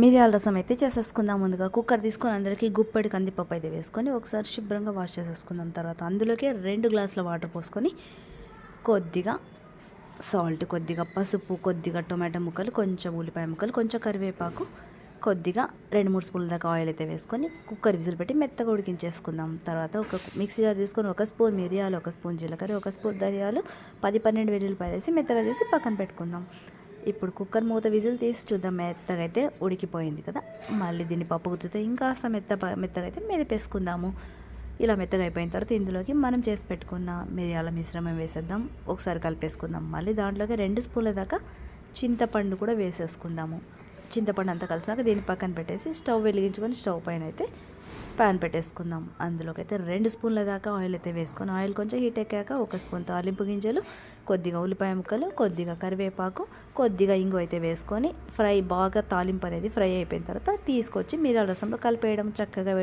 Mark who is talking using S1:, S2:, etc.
S1: మిరియాల రసం అయితే చేసేసుకుందాం ముందుగా. కుక్కర్ తీసుకొని అందరికీ గుప్పడి కందిపప్పు అయితే వేసుకొని ఒకసారి శుభ్రంగా వాష్ చేసేసుకుందాం తర్వాత అందులోకి రెండు గ్లాసుల వాటర్ పోసుకొని కొద్దిగా సాల్ట్ కొద్దిగా పసుపు కొద్దిగా టొమాటో ముక్కలు కొంచెం ఉల్లిపాయ ముక్కలు కొంచెం కరివేపాకు కొద్దిగా రెండు మూడు స్పూన్ల దాకా ఆయిల్ అయితే వేసుకొని కుక్కర్ విజిల్ పెట్టి మెత్తగా ఉడికించేసుకుందాం. తర్వాత ఒక మిక్సీ జార్ తీసుకొని ఒక స్పూన్ మిరియాలు ఒక స్పూన్ జీలకర్ర ఒక స్పూన్ ధనియాలు పది పన్నెండు వెల్లుల్లిపాయలు వేసి మెత్తగా చేసి పక్కన పెట్టుకుందాం. ఇప్పుడు కుక్కర్ మూత విజిల్ తీసి చూద్దాం మెత్తగా అయితే ఉడికిపోయింది కదా. మళ్ళీ దీన్ని పప్పు గుత్తుతో ఇంకాస్త మెత్త మెత్తగా అయితే మెదిపేసుకుందాము ఇలా మెత్తగా అయిపోయిన తర్వాత ఇందులోకి మనం చేసి పెట్టుకున్న మిరియాల మిశ్రమం వేసేద్దాం. ఒకసారి కలిపేసుకుందాం. మళ్ళీ దాంట్లోకి రెండు స్పూన్ల దాకా చింతపండు కూడా వేసేసుకుందాము. చింతపండు అంతా కలిసినాక దీన్ని పక్కన పెట్టేసి స్టవ్ వెలిగించుకొని స్టవ్ పైన అయితే ప్యాన్ పెట్టేసుకుందాం. అందులోకి అయితే రెండు స్పూన్ల దాకా ఆయిల్ అయితే వేసుకొని ఆయిల్ కొంచెం హీట్ ఎక్కాక ఒక స్పూన్ తాలింపు గింజలు కొద్దిగా ఉల్లిపాయ ముక్కలు కొద్దిగా కరివేపాకు కొద్దిగా ఇంగు అయితే వేసుకొని ఫ్రై బాగా తాలింపు అనేది ఫ్రై అయిపోయిన తర్వాత తీసుకొచ్చి మీరు రసంలో కలిపేయడం చక్కగా